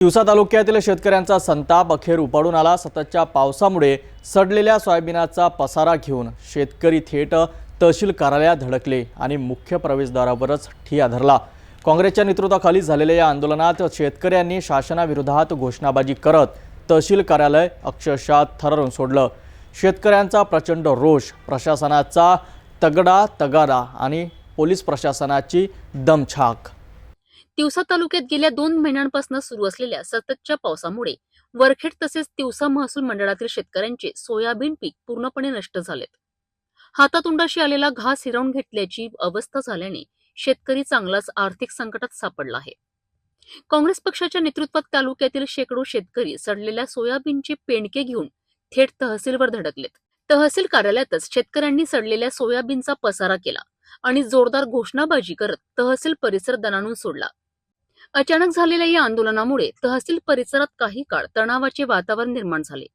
दिवसा तालुक्यातील शेतकऱ्यांचा संताप अखेर उपाडून आला. सततच्या पावसामुळे सडलेल्या सोयाबीनाचा पसारा घेऊन शेतकरी थेट तहसील कार्यालयात धडकले आणि मुख्य प्रवेशद्वारावरच ठिया धरला. काँग्रेसच्या नेतृत्वाखाली झालेल्या या आंदोलनात शेतकऱ्यांनी शासनाविरोधात घोषणाबाजी करत तहसील कार्यालय अक्षरशः थरारून सोडलं. शेतकऱ्यांचा प्रचंड रोष प्रशासनाचा तगडा तगारा आणि पोलीस प्रशासनाची दमछाक तिवसा तालुक्यात गेल्या दोन महिन्यांपासून सुरू असलेल्या सततच्या पावसामुळे वरखेड तसेच तिवसा महसूल मंडळातील शेतकऱ्यांचे सोयाबीन पीक पूर्णपणे नष्ट झालेत. हातातोंडाशी आलेला घास हिरावून घेतल्याची अवस्था झाल्याने शेतकरी चांगलाच आर्थिक संकटात सापडला आहे. काँग्रेस पक्षाच्या नेतृत्वात तालुक्यातील शेकडो शेतकरी सडलेल्या सोयाबीनचे पेंडके घेऊन थेट तहसीलवर धडकलेत. तहसील कार्यालयातच शेतकऱ्यांनी सडलेल्या सोयाबीनचा पसारा केला आणि जोरदार घोषणाबाजी करत तहसील परिसर दणाणून सोडला. अचानक झालेल्या या आंदोलनामुळे तहसील परिसरात काही काळ तणावाचे वातावरण निर्माण झाले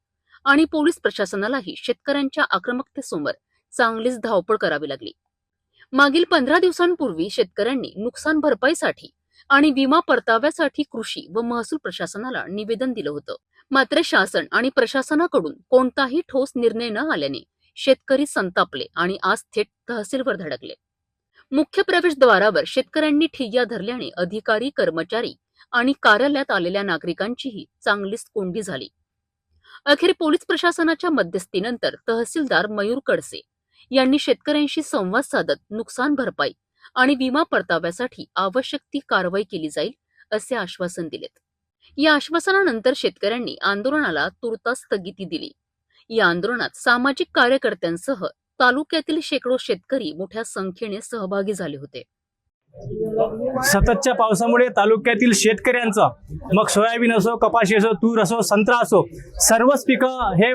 आणि पोलीस प्रशासनालाही शेतकऱ्यांच्या आक्रमकतेसमोर चांगलीच धावपळ करावी लागली. मागील पंधरा दिवसांपूर्वी शेतकऱ्यांनी नुकसान भरपाईसाठी आणि विमा परताव्यासाठी कृषी व महसूल प्रशासनाला निवेदन दिलं होतं. मात्र शासन आणि प्रशासनाकडून कोणताही ठोस निर्णय न आल्याने शेतकरी संतापले आणि आज थेट तहसीलवर धडकले. मुख्य प्रवेशद्वारावर शेतकऱ्यांनी ठिय्या धरल्याने अधिकारी कर्मचारी आणि कार्यालयात आलेल्या नागरिकांचीही चांगलीच कोंडी झाली. अखेर पोलीस प्रशासनाच्या मध्यस्थीनंतर तहसीलदार मयूर कडसे यांनी शेतकऱ्यांशी संवाद साधत नुकसान भरपाई आणि विमा परताव्यासाठी आवश्यक ती कारवाई केली जाईल असे आश्वासन दिलेत. या आश्वासनानंतर शेतकऱ्यांनी आंदोलनाला तुर्तास स्थगिती दिली. या आंदोलनात सामाजिक कार्यकर्त्यांसह तालुक्यातील शेकडो शेतकरी मोठ्या संख्येने सहभागी झाले होते. सततच्या पावसामुळे तालुक्यातील शेतकऱ्यांचं मग सोयाबीन असो कपाशी असो तूर असो संत्रा असो सर्वच पिकं हे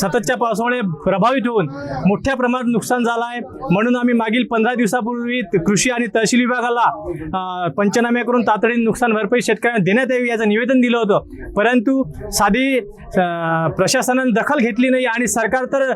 सततच्या पावसामुळे प्रभावित होऊन मोठ्या प्रमाणात नुकसान झालं आहे. म्हणून आम्ही मागील पंधरा दिवसापूर्वी कृषी आणि तहसील विभागाला पंचनामे करून तातडीने नुकसान भरपाई शेतकऱ्यांना देण्यात यावी याचं निवेदन दिलं होतं. परंतु साधी प्रशासनाने दखल घेतली नाही आणि सरकार तर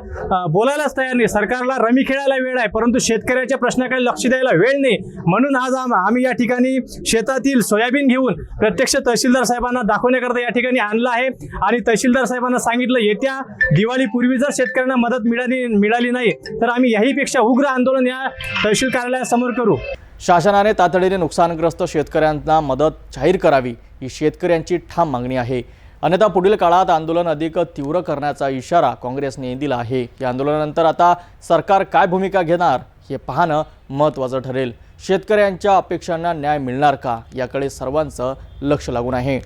बोलायलाच तयार नाही. सरकारला रमी खेळायला वेळ आहे परंतु शेतकऱ्याच्या प्रश्नाकडे लक्ष द्यायला वेळ नाही म्हणून आज आम- आम्ही या ठिकाणी शेतातील सोयाबीन घेऊन प्रत्यक्ष तहसीलदार साहेबांना दाखवण्याकरता या ठिकाणी आणलं आहे. आणि तहसीलदार साहेबांना सांगितलं येत्या दिवाळीपूर्वी जर शेतकऱ्यांना मदत मिळाली मिळाली नाही तर आम्ही याहीपेक्षा उग्र आंदोलन या तहसील कार्यालयासमोर करू. शासनाने तातडीने नुकसानग्रस्त शेतकऱ्यांना मदत जाहीर करावी ही शेतकऱ्यांची ठाम मागणी आहे. अन्यथा पुढील काळात आंदोलन अधिक तीव्र करण्याचा इशारा काँग्रेसने दिला आहे. या आंदोलनानंतर आता सरकार काय भूमिका घेणार हे पाहणं महत्त्वाचं ठरेल. शेतकऱ्यांच्या अपेक्षांना न्याय मिळणार का? याकडे सर्वांचं लक्ष लागून आहे.